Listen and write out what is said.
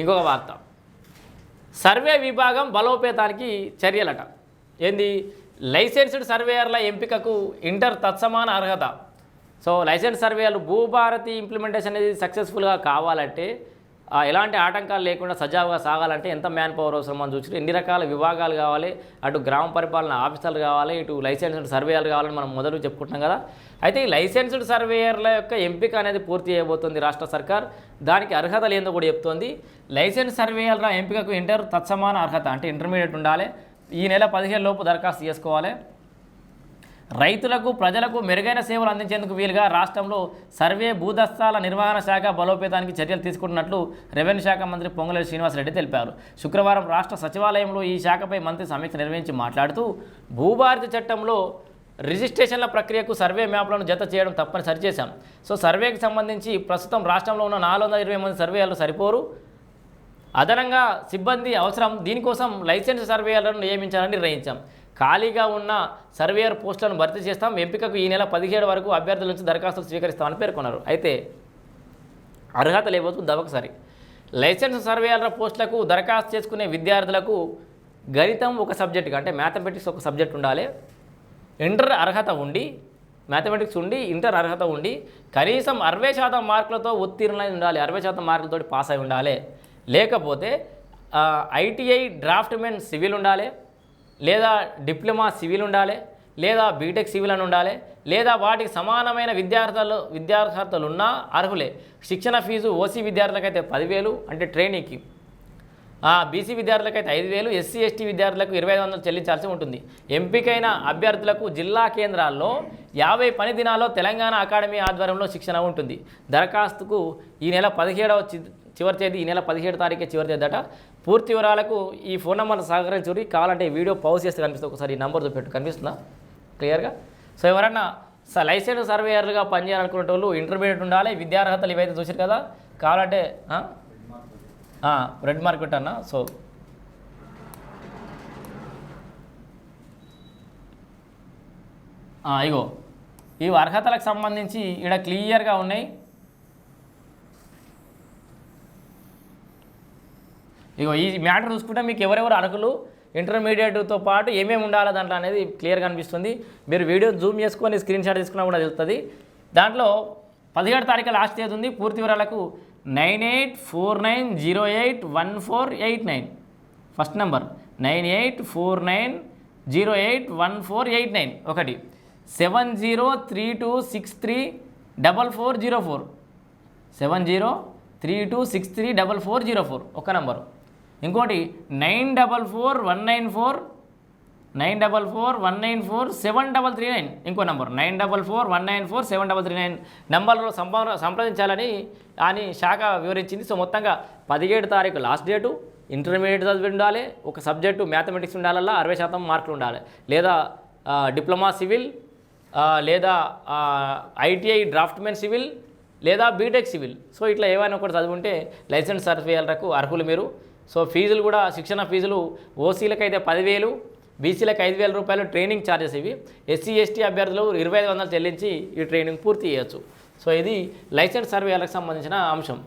ఇంకొక వార్త. సర్వే విభాగం బలోపేతానికి చర్యలట. ఏంది? లైసెన్స్డ్ సర్వేయర్ల ఎంపికకు ఇంటర్ తత్సమాన అర్హత. సో లైసెన్స్ సర్వేయర్లు భూభారతి ఇంప్లిమెంటేషన్ అనేది సక్సెస్ఫుల్గా కావాలంటే ఎలాంటి ఆటంకాలు లేకుండా సజావుగా సాగాలంటే ఎంత మ్యాన్ పవర్ అవసరం అని చూసి ఎన్ని రకాల విభాగాలు కావాలి? అటు గ్రామ పరిపాలన ఆఫీసర్లు కావాలి ఇటు లైసెన్స్డ్ సర్వేయర్లు కావాలని మనం మొదలు చెప్పుకుంటున్నాం కదా. అయితే ఈ లైసెన్స్డ్ సర్వేయర్ల యొక్క ఎంపిక అనేది పూర్తి చేయబోతుంది రాష్ట్ర సర్కార్. దానికి అర్హత లేదో కూడా చెప్తోంది. లైసెన్స్ సర్వేయర్ల ఎంపికకు ఇంటర్ తత్సమాన అర్హత అంటే ఇంటర్మీడియట్ ఉండాలి. ఈ నెల పదిహేను లోపు దరఖాస్తు చేసుకోవాలి. రైతులకు ప్రజలకు మెరుగైన సేవలు అందించేందుకు వీలుగా రాష్ట్రంలో సర్వే భూదస్తాల నిర్వహణ శాఖ బలోపేతానికి చర్యలు తీసుకుంటున్నట్లు రెవెన్యూ శాఖ మంత్రి పొంగులేరు శ్రీనివాసరెడ్డి తెలిపారు. శుక్రవారం రాష్ట్ర సచివాలయంలో ఈ శాఖపై మంత్రి సమీక్ష నిర్వహించి మాట్లాడుతూ భూభారతి చట్టంలో రిజిస్ట్రేషన్ల ప్రక్రియకు సర్వే మ్యాప్లను జత చేయడం తప్పనిసరి చేశాం సో సర్వేకి సంబంధించి ప్రస్తుతం రాష్ట్రంలో ఉన్న నాలుగు ఇరవై మంది సర్వేయర్లు సరిపోరు. అదనంగా సిబ్బంది అవసరం దీనికోసం లైసెన్స్ సర్వేయర్లను నియమించాలని నిర్ణయించాం. ఖాళీగా ఉన్న సర్వేయర్ పోస్టులను భర్తీ చేస్తాం. ఎంపికకు ఈ నెల పదిహేడు వరకు అభ్యర్థుల నుంచి దరఖాస్తులు స్వీకరిస్తామని పేర్కొన్నారు. అయితే అర్హత లేవద్దు దవకసారి లైసెన్స్ సర్వేయర్ల పోస్టులకు దరఖాస్తు చేసుకునే విద్యార్థులకు గణితం ఒక సబ్జెక్టుగా అంటే మ్యాథమెటిక్స్ ఒక సబ్జెక్ట్ ఉండాలి. ఇంటర్ అర్హత ఉండి మ్యాథమెటిక్స్ ఉండి ఇంటర్ అర్హత ఉండి కనీసం అరవై శాతం మార్కులతో ఉత్తీర్ణులై ఉండాలి. అరవై శాతం మార్కులతో పాస్ అయి ఉండాలి. లేకపోతే ఐటీఐ డ్రాఫ్ట్మెన్ సివిల్ ఉండాలి. లేదా డిప్లొమా సివిల్ ఉండాలి లేదా బీటెక్ సివిల్ అని ఉండాలి లేదా వాటికి సమానమైన విద్యార్థులు విద్యార్హతలు ఉన్నా అర్హులే. శిక్షణ ఫీజు ఓసీ విద్యార్థులకైతే పదివేలు అంటే ట్రైనింగ్కి బీసీ విద్యార్థులకైతే ఐదు వేలు ఎస్సీ ఎస్టీ విద్యార్థులకు ఇరవై ఐదు వందలు చెల్లించాల్సి ఉంటుంది. ఎంపికైన అభ్యర్థులకు జిల్లా కేంద్రాల్లో యాభై పని దినాల్లో తెలంగాణ అకాడమీ ఆధ్వర్యంలో శిక్షణ ఉంటుంది. దరఖాస్తుకు ఈ నెల పదిహేడవ చివరి తేదీ ఈ నెల పదిహేడు తారీఖే చివరి తేదీ పూర్తి వివరాలకు ఈ ఫోన్ నెంబర్ సహకరించురి కావాలంటే ఈ వీడియో పౌజ్ చేస్తే కనిపిస్తుంది. ఒకసారి ఈ నెంబర్ చూపెట్టు. కనిపిస్తుందా? క్లియర్గా? సో ఎవరన్నా స లైసెన్స్ సర్వేయర్లుగా పనిచేయాలనుకునే వాళ్ళు ఇంటర్మీడియట్ ఉండాలి. విద్యార్హతలు ఇవైతే చూసారు కదా కావాలంటే రెడ్ మార్కెట్ అన్న సో ఇగో ఈ అర్హతలకు సంబంధించి ఇక్కడ క్లియర్గా ఉన్నాయి. ఇగో ఈ మ్యాటర్ చూసుకుంటే మీకు ఎవరెవరు అర్హులు ఇంటర్మీడియట్తో పాటు ఏమేమి ఉండాలో దాంట్లో అనేది క్లియర్గా అనిపిస్తుంది. మీరు వీడియో జూమ్ చేసుకొని స్క్రీన్ షాట్ తీసుకున్నా కూడా తెలుస్తుంది. దాంట్లో పదిహేడు తారీఖు లాస్ట్ తేదీ ఉంది. పూర్తి వివరాలకు nine eight four nine zero eight one four eight nine. First number. Nine eight four nine zero eight one four eight nine. ఒకటి. Seven zero three two six three double four zero four. Seven zero three two six three double four zero four. ఒక number. ఇంకోటి nine double four one nine four. Nine double four one nine four seven double three nine ఇంకో number. Nine double four one nine four seven double three nine నెంబర్లో సంపా సంప్రదించాలని అని శాఖ వివరించింది. So మొత్తంగా పదిహేడు తారీఖు లాస్ట్ డేటు ఇంటర్మీడియట్ చదివి ఉండాలి ఒక సబ్జెక్టు మ్యాథమెటిక్స్ ఉండాలల్లా అరవై శాతం మార్కులు ఉండాలి. లేదా డిప్లొమా సివిల్ లేదా ఐటీఐ డ్రాఫ్ట్మెన్ సివిల్ లేదా బీటెక్ సివిల్. సో ఇట్లా ఏమైనా ఒకటి చదువుంటే లైసెన్స్ సర్టిఫికేట్లకు అర్హులు మీరు. సో ఫీజులు కూడా శిక్షణ ఫీజులు ఓసీలకైతే పదివేలు బీసీలకు ఐదు వేల రూపాయలు ట్రైనింగ్ ఛార్జెస్ ఇవి. ఎస్సీ ఎస్టీ అభ్యర్థులు ఇరవై ఐదు వందలు చెల్లించి ఈ ట్రైనింగ్ పూర్తి చేయొచ్చు. సో ఇది లైసెన్స్ సర్వేలకు సంబంధించిన అంశం.